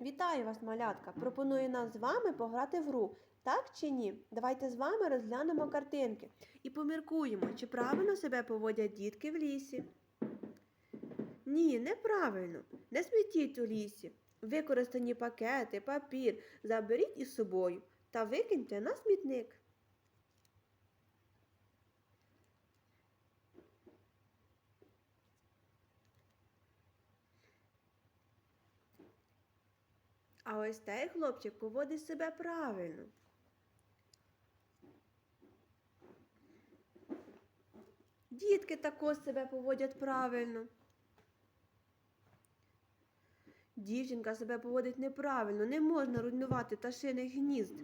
Вітаю вас, малятка! Пропоную нам з вами пограти в гру. Так чи ні? Давайте з вами розглянемо картинки і поміркуємо, чи правильно себе поводять дітки в лісі. Ні, неправильно. Не смітіть у лісі. Використані пакети, папір заберіть із собою та викиньте на смітник. А ось цей хлопчик поводить себе правильно. Дітки також себе поводять правильно. Дівчинка себе поводить неправильно, не можна руйнувати пташиних гнізд.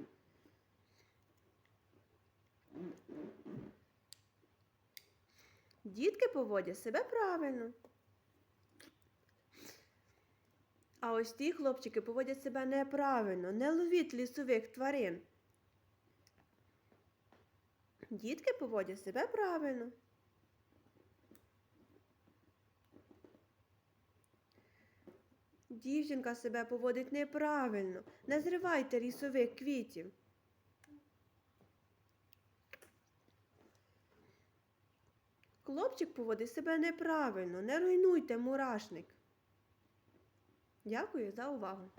Дітки поводять себе правильно. А ось ті хлопчики поводять себе неправильно, не ловіть лісових тварин. Дітки поводять себе правильно. Дівчинка себе поводить неправильно. Не зривайте лісових квітів. Хлопчик поводить себе неправильно. Не руйнуйте мурашник. Дякую за увагу.